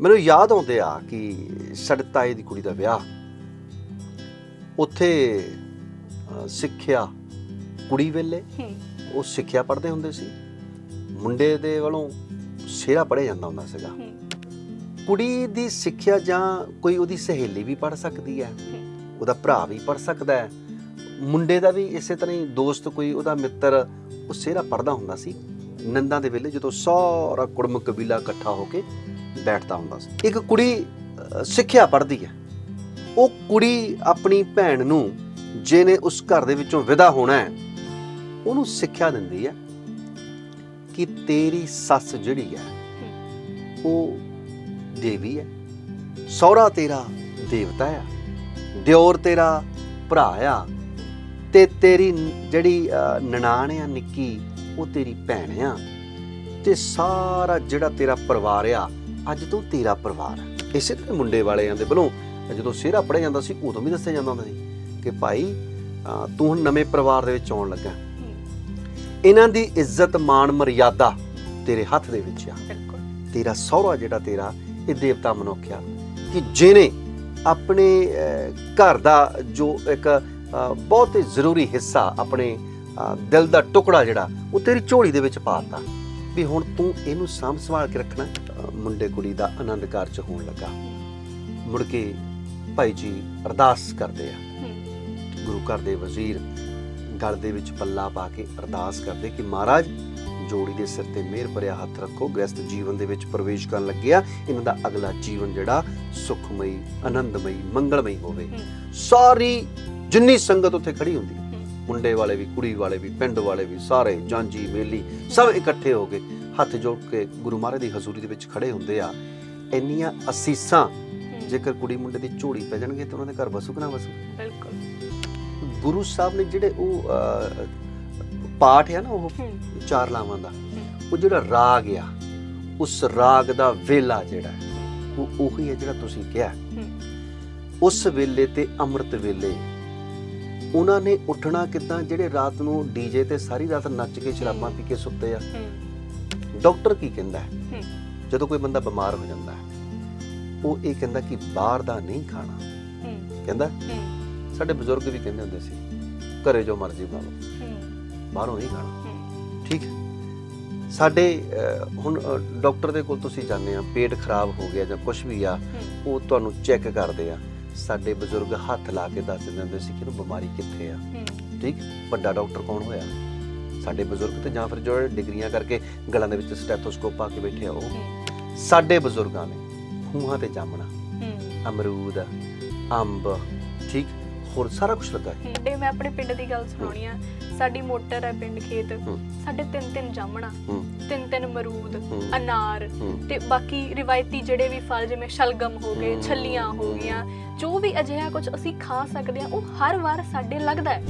ਮੈਨੂੰ ਯਾਦ ਆਉਂਦੇ ਆ ਕਿ ਸਾਡੇ ਤਾਏ ਦੀ ਕੁੜੀ ਦਾ ਵਿਆਹ। ਉੱਥੇ ਸਿੱਖਿਆ ਕੁੜੀ ਵੇਲੇ ਉਹ ਸਿੱਖਿਆ ਪੜ੍ਹਦੇ ਹੁੰਦੇ ਸੀ। ਮੁੰਡੇ ਦੇ ਵੱਲੋਂ ਸਿਹਰਾ ਪੜ੍ਹਿਆ ਜਾਂਦਾ ਹੁੰਦਾ ਸੀਗਾ। ਕੁੜੀ ਦੀ ਸਿੱਖਿਆ ਜਾਂ ਕੋਈ ਉਹਦੀ ਸਹੇਲੀ ਵੀ ਪੜ੍ਹ ਸਕਦੀ ਹੈ। ਉਹਦਾ ਭਰਾ ਵੀ ਪੜ੍ਹ ਸਕਦਾ ਹੈ। ਮੁੰਡੇ ਦਾ ਵੀ ਇਸੇ ਤਰ੍ਹਾਂ ਹੀ ਦੋਸਤ ਕੋਈ ਉਹਦਾ ਮਿੱਤਰ ਉਹ ਸਿਹਰਾ ਪੜ੍ਹਦਾ ਹੁੰਦਾ ਸੀ। ਨੰਦਾਂ ਦੇ ਵੇਲੇ ਜਦੋਂ ਸਾਰਾ ਕੁੜਮ ਕਬੀਲਾ ਇਕੱਠਾ ਹੋ ਕੇ ਬੈਠਦਾ ਹੁੰਦਾ ਸੀ। ਇੱਕ ਕੁੜੀ ਸਿੱਖਿਆ ਪੜ੍ਹਦੀ ਹੈ। ਉਹ ਕੁੜੀ ਆਪਣੀ ਭੈਣ ਨੂੰ ਜਿਹਨੇ ਉਸ ਘਰ ਦੇ ਵਿੱਚੋਂ ਵਿਦਾ ਹੋਣਾ ਹੈ, ਉਹਨੂੰ ਸਿੱਖਿਆ ਦਿੰਦੀ ਹੈ ਕਿ ਤੇਰੀ ਸੱਸ ਜਿਹੜੀ ਹੈ, ਉਹ ਦੇਵੀ ਹੈ। ਸਹੁਰਾ ਤੇਰਾ ਦੇਵਤਾ ਆ ਦਿਓਰ ਤੇਰਾ ਭਰਾ ਆ ਤੇ ਤੇਰੀ ਜਿਹੜੀ ਨਨਾਣ ਆ, ਨਿੱਕੀ, ਉਹ ਤੇਰੀ ਭੈਣ ਆ ਤੇ ਸਾਰਾ ਜਿਹੜਾ ਤੇਰਾ ਪਰਿਵਾਰ ਆ ਅੱਜ ਤੋਂ ਤੇਰਾ ਪਰਿਵਾਰ ਇਸੇ ਤਰ੍ਹਾਂ ਮੁੰਡੇ ਵਾਲਿਆਂ ਦੇ ਵੱਲੋਂ ਜਦੋਂ ਸਿਹਰਾ ਪੜਿਆ ਜਾਂਦਾ ਸੀ ਉਦੋਂ ਵੀ ਦੱਸਿਆ ਜਾਂਦਾ ਹੁੰਦਾ ਸੀ ਕਿ ਭਾਈ ਤੂੰ ਹੁਣ ਨਵੇਂ ਪਰਿਵਾਰ ਦੇ ਵਿੱਚ ਆਉਣ ਲੱਗਾ। ਇਹਨਾਂ ਦੀ ਇੱਜ਼ਤ ਮਾਣ ਮਰਿਆਦਾ ਤੇਰੇ ਹੱਥ ਦੇ ਵਿੱਚ ਆ। ਬਿਲਕੁਲ। ਤੇਰਾ ਸਹੁਰਾ ਜਿਹੜਾ ਤੇਰਾ ਇਹ ਦੇਵਤਾ ਮਨੁੱਖ ਆ ਕਿ ਜਿਹਨੇ ਆਪਣੇ ਘਰ ਦਾ ਜੋ ਇੱਕ ਬਹੁਤ ਹੀ ਜ਼ਰੂਰੀ ਹਿੱਸਾ ਆਪਣੇ ਦਿਲ ਦਾ ਟੁਕੜਾ ਜਿਹੜਾ ਉਹ ਤੇਰੀ ਝੋਲੀ ਦੇ ਵਿੱਚ ਪਾਤਾ ਵੀ ਹੁਣ ਤੂੰ ਇਹਨੂੰ ਸਾਂਭ ਸੰਭਾਲ ਕੇ ਰੱਖਣਾ ਮੁੰਡੇ ਕੁੜੀ ਦਾ ਆਨੰਦ ਕਾਰਜ ਹੋਣ ਲੱਗਾ ਮੁੜ ਕੇ ਭਾਈ ਜੀ ਅਰਦਾਸ ਕਰਦੇ ਆ ਗੁਰੂ ਘਰ ਦੇ ਵਜ਼ੀਰ ਗਲ ਦੇ ਵਿੱਚ ਪੱਲਾ ਪਾ ਕੇ ਅਰਦਾਸ ਕਰਦੇ ਕਿ ਮਹਾਰਾਜ ਜੋੜੀ ਦੇ ਸਿਰ ਤੇ ਮਿਹਰ ਭਰਿਆ ਹੱਥ ਰੱਖੋ ਗ੍ਰਸਤ ਜੀਵਨ ਦੇ ਵਿੱਚ ਪ੍ਰਵੇਸ਼ ਕਰਨ ਲੱਗਿਆ ਇਹਨਾਂ ਦਾ ਅਗਲਾ ਜੀਵਨ ਜਿਹੜਾ ਸੁਖਮਈ ਆਨੰਦਮਈ ਮੰਗਲਮਈ ਹੋਵੇ। ਸਾਰੀ ਜਿੰਨੀ ਸੰਗਤ ਉੱਥੇ ਖੜੀ ਹੁੰਦੀ। ਮੁੰਡੇ ਵਾਲੇ ਵੀ ਕੁੜੀ ਵਾਲੇ ਵੀ ਪਿੰਡ ਵਾਲੇ ਵੀ ਸਾਰੇ ਜਾਂਜੀ ਮੇਲੀ ਸਭ ਇਕੱਠੇ ਹੋ ਕੇ ਹੱਥ ਜੋੜ ਕੇ ਗੁਰੂ ਮਹਾਰਾਜ ਦੀ ਹਜ਼ੂਰੀ ਦੇ ਵਿੱਚ ਖੜੇ ਹੁੰਦੇ ਆ। ਇੰਨੀਆਂ ਅਸੀਸਾਂ ਜੇਕਰ ਕੁੜੀ ਮੁੰਡੇ ਦੀ ਝੋਲੀ ਪੈ ਜਾਣਗੇ ਤਾਂ ਉਹਨਾਂ ਦੇ ਘਰ ਵਸੂ ਕਿ ਨਾ ਵਸੂ? ਬਿਲਕੁਲ। ਗੁਰੂ ਸਾਹਿਬ ਨੇ ਜਿਹੜੇ ਉਹ ਪਾਠ ਹੈ ਨਾ ਉਹ ਚਾਰ ਲਾਵਾਂ ਦਾ ਉਹ ਜਿਹੜਾ ਰਾਗ ਆ ਉਸ ਰਾਗ ਦਾ ਵੇਲਾ ਜਿਹੜਾ ਉਹ ਉਹੀ ਹੈ ਜਿਹੜਾ ਤੁਸੀਂ ਕਿਹਾ। ਉਸ ਵੇਲੇ ਤੇ ਅੰਮ੍ਰਿਤ ਵੇਲੇ ਉਹਨਾਂ ਨੇ ਉੱਠਣਾ ਕਿਦਾਂ? ਜਿਹੜੇ ਰਾਤ ਨੂੰ ਡੀਜੇ ਤੇ ਸਾਰੀ ਰਾਤ ਨੱਚ ਕੇ ਸ਼ਰਾਬਾਂ ਪੀ ਕੇ ਸੁੱਤੇ ਆ। ਡਾਕਟਰ ਕੀ ਕਹਿੰਦਾ ਹੈ? ਜਦੋਂ ਕੋਈ ਬੰਦਾ ਬਿਮਾਰ ਹੋ ਜਾਂਦਾ ਹੈ ਉਹ ਇਹ ਕਹਿੰਦਾ ਕਿ ਬਾਹਰ ਦਾ ਨਹੀਂ ਖਾਣਾ। ਕਹਿੰਦਾ ਸਾਡੇ ਬਜ਼ੁਰਗ ਵੀ ਕਹਿੰਦੇ ਹੁੰਦੇ ਸੀ ਘਰੇ ਜੋ ਮਰਜ਼ੀ ਬਣਾ ਲਓ। ਬਾਹਰੋਂ ਨਹੀਂ ਖਾਣਾ। ਠੀਕ ਹੈ। ਸਾਡੇ ਹੁਣ ਡਾਕਟਰ ਦੇ ਕੋਲ ਤੁਸੀਂ ਜਾਂਦੇ ਆ ਪੇਟ ਖਰਾਬ ਹੋ ਗਿਆ ਜਾਂ ਕੁਝ ਵੀ ਆ ਉਹ ਤੁਹਾਨੂੰ ਚੈੱਕ ਕਰਦੇ ਆ। ਸਾਡੇ ਬਜ਼ੁਰਗ ਹੱਥ ਲਾ ਕੇ ਦੱਸ ਦਿੰਦੇ ਹੁੰਦੇ ਸੀ ਕਿ ਇਹਨੂੰ ਬਿਮਾਰੀ ਕਿੱਥੇ ਆ। ਠੀਕ? ਵੱਡਾ ਡਾਕਟਰ ਕੌਣ ਹੋਇਆ? ਸਾਡੇ ਬਜ਼ੁਰਗ ਤੇ ਜਾਂ ਫਿਰ ਜਿਹੜੇ ਡਿਗਰੀਆਂ ਕਰਕੇ ਗਲਾਂ ਦੇ ਵਿੱਚ ਸਟੈਥੋਸਕੋਪ ਪਾ ਕੇ ਬੈਠੇ ਆ ਉਹ। ਸਾਡੇ ਬਜ਼ੁਰਗਾਂ ਨੇ ਖੂਹਾਂ ਤੇ ਜਾਮਣਾ ਅਮਰੂਦ ਅੰਬ ਠੀਕ? ਹੋਰ ਸਾਰਾ ਕੁਝ ਲੱਗਾ ਹੈ। ਮੈਂ ਆਪਣੇ ਪਿੰਡ ਦੀ ਗੱਲ ਸੁਣਾਉਣੀ ਆ। ਸਾਡੀ ਮੋਟਰ ਹੈ ਪਿੰਡ ਖੇਤ। ਸਾਡੇ ਤਿੰਨ ਤਿੰਨ ਜਾਮਣਾ ਤਿੰਨ ਤਿੰਨ ਅਮਰੂਦ ਹੂੰ। ਅਨਾਰ ਤੇ ਬਾਕੀ ਰਿਵਾਇਤੀ ਜਿਹੜੇ ਵੀ ਫਲ ਜਿਵੇਂ ਸ਼ਲਗਮ ਹੋ ਗਏ। ਛੱਲੀਆਂ ਹੋ ਗਈਆਂ ਜੋ ਵੀ ਅਜਿਹਾ ਕੁਝ ਅਸੀਂ ਖਾ ਸਕਦੇ ਹਾਂ ਉਹ ਹਰ ਵਾਰ ਸਾਡੇ ਲੱਗਦਾ ਹੈ।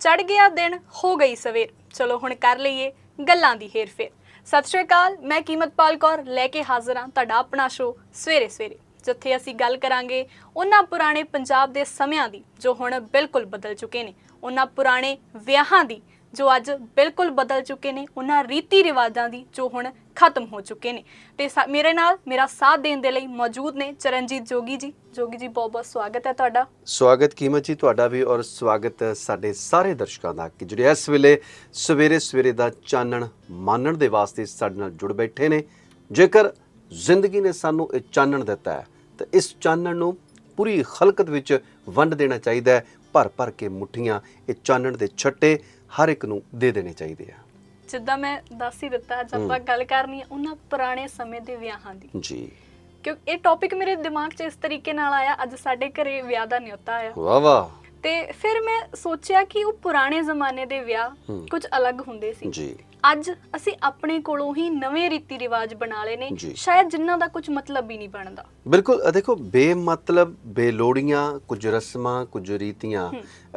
ਚੜ ਗਿਆ ਦਿਨ, ਹੋ ਗਈ ਸਵੇਰ। ਚਲੋ ਹੁਣ ਕਰ ਲਈਏ ਗੱਲਾਂ ਦੀ ਹੇਰ-ਫੇਰ। ਸਤਿ ਸ਼੍ਰੀ ਅਕਾਲ, ਮੈਂ ਕੀਮਤਪਾਲ ਕੌਰ, ਲੈ ਕੇ ਹਾਜ਼ਰ ਹਾਂ ਤੁਹਾਡਾ ਆਪਣਾ ਸ਼ੋਅ ਸਵੇਰੇ ਸਵੇਰੇ। ਜਿੱਥੇ ਅਸੀਂ ਗੱਲ ਕਰਾਂਗੇ ਉਹਨਾਂ ਪੁਰਾਣੇ ਪੰਜਾਬ ਦੇ ਸਮਿਆਂ ਦੀ, ਜੋ ਹੁਣ ਬਿਲਕੁਲ ਬਦਲ ਚੁੱਕੇ ਨੇ। ਉਹਨਾਂ ਪੁਰਾਣੇ ਵਿਆਹਾਂ ਦੀ ਜੋ ਅੱਜ ਬਿਲਕੁਲ ਬਦਲ ਚੁੱਕੇ ਨੇ, ਉਹਨਾਂ ਰੀਤੀ ਰਿਵਾਜਾਂ ਦੀ ਜੋ ਹੁਣ ਖਤਮ ਹੋ ਚੁੱਕੇ ਨੇ। ਤੇ ਮੇਰੇ ਨਾਲ ਮੇਰਾ ਸਾਥ ਦੇਣ ਦੇ ਲਈ ਮੌਜੂਦ ਨੇ ਚਰਨਜੀਤ ਜੋਗੀ ਜੀ। ਜੋਗੀ ਜੀ, ਬਹੁਤ ਬਹੁਤ ਸਵਾਗਤ ਹੈ ਤੁਹਾਡਾ। ਸਵਾਗਤ ਕੀਮਤ ਜੀ ਤੁਹਾਡਾ ਵੀ ਔਰ ਸਵਾਗਤ ਸਾਡੇ ਸਾਰੇ ਦਰਸ਼ਕਾਂ ਦਾ ਕਿ ਜਿਹੜੇ ਇਸ ਵੇਲੇ ਸਵੇਰੇ ਸਵੇਰੇ ਦਾ ਚਾਨਣ ਮਾਨਣ ਦੇ ਵਾਸਤੇ ਸਾਡੇ ਨਾਲ ਜੁੜ ਬੈਠੇ ਨੇ। ਜੇਕਰ ਜ਼ਿੰਦਗੀ ਨੇ ਸਾਨੂੰ ਇਹ ਚਾਨਣ ਦਿੱਤਾ ਹੈ, ਤਾਂ ਇਸ ਚਾਨਣ ਨੂੰ ਪੂਰੀ ਖਲਕਤ ਵਿੱਚ ਵੰਡ ਦੇਣਾ ਚਾਹੀਦਾ ਹੈ। ਭਰ ਭਰ ਕੇ ਮੁੱਠੀਆਂ ਇਹ ਚਾਨਣ ਦੇ ਛੱਟੇ ਹਰ ਇੱਕ ਨੂੰ ਦੇ ਦੇਣੇ ਚਾਹੀਦੇ ਆ। ਜਿੱਦਾਂ ਮੈਂ ਦੱਸ ਹੀ ਦਿੱਤਾ ਅੱਜ ਆਪਾਂ ਗੱਲ ਕਰਨੀ ਹੈ ਉਹਨਾਂ ਪੁਰਾਣੇ ਸਮੇਂ ਦੇ ਵਿਆਹਾਂ ਦੀ। ਜੀ। ਕਿਉਂਕਿ ਇਹ ਟੌਪਿਕ ਮੇਰੇ ਦਿਮਾਗ 'ਚ ਇਸ ਤਰੀਕੇ ਨਾਲ ਆਇਆ ਅੱਜ ਸਾਡੇ ਘਰੇ ਵਿਆਹ ਦਾ ਨਿਯੋਤਾ ਆਇਆ। ਵਾਹ ਵਾਹ। ਤੇ ਫਿਰ ਮੈਂ ਸੋਚਿਆ ਕਿ ਉਹ ਪੁਰਾਣੇ ਜ਼ਮਾਨੇ ਦੇ ਵਿਆਹ। ਕੁਝ ਅਲੱਗ ਹੁੰਦੇ ਸੀ। ਜੀ। ਅੱਜ ਅਸੀਂ ਆਪਣੇ ਕੋਲੋਂ ਹੀ ਨਵੇਂ ਰੀਤੀ ਰਿਵਾਜ ਬਣਾ ਲਏ ਨੇ ਜੀ। ਸ਼ਾਇਦ ਜਿਨ੍ਹਾਂ ਦਾ ਕੁਝ ਮਤਲਬ ਹੀ ਨਹੀਂ ਬਣਦਾ ਬਿਲਕੁਲ ਅ ਦੇਖੋ ਬੇਮਤਲਬ ਬੇਲੋੜੀਆਂ ਕੁਝ ਰਸਮਾਂ ਕੁਝ ਰੀਤੀਆਂ।